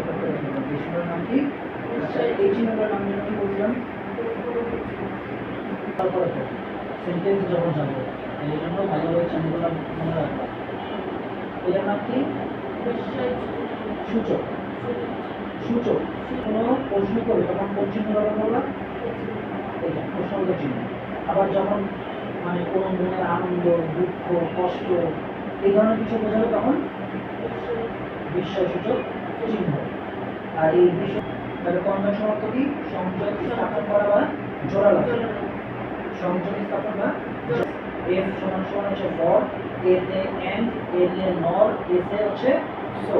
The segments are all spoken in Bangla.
নাম কি নাম যেন কি বলছিলাম তারপরে তো সেন্টেন্স যখন জানব এই জন্য ভালোভাবে চিহ্নগুলো মনে রাখব এটার নাম কি সূচক সূচক কোনো প্রশ্ন করবে তখন কোন চিহ্ন ব্যবহার করলাম এটা প্রশ্নবোধক চিহ্ন আবার যখন মানে কোনো মনের আনন্দ দুঃখ কষ্ট এই ধরনের কিছু বোঝাবে তখন? বিস্ময়সূচক চিহ্ন। আর এই বিষয় তাহলে কনজাংশন অর্থ কি? সংযোগ স্থাপন করা বা জোড়া সংযোগ স্থাপন বা এফ সমান সমান হচ্ছে ফর এতে এন এতে নর এতে হচ্ছে সো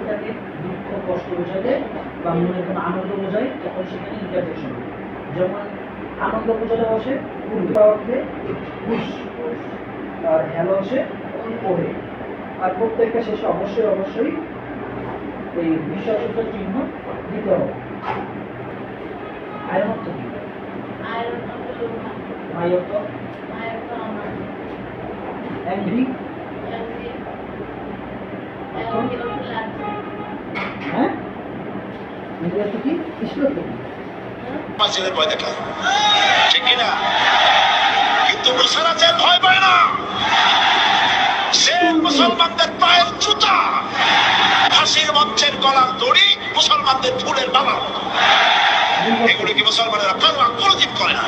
এটাকে দুঃখ কষ্ট বোঝাইলে বা মনে কোনো আনন্দ বোঝায়, তখন সেখানে ইন্টারজেকশন যেমন আনন্দ বোঝালে বসে অর্থে খুশ আর হ্যালো হচ্ছে আর প্রত্যেকটা শেষে অবশ্যই অবশ্যই এই চিহ্ন দিতে হবে আয়ের কি? আয় অর্থ হ্যাঁ? কি? শ্লোক কি আমার ভয় দেখায় ঠিক কিনা? কিন্তু মুসারা যে ভয় পায় না সে মুসলমানদের পায়ের জুতা। ফাঁসির মঞ্চের গলার দড়ি মুসলমানদের ফুলের বাবা এগুলো কি মুসলমানেরা কারও কোনোদিন করে না?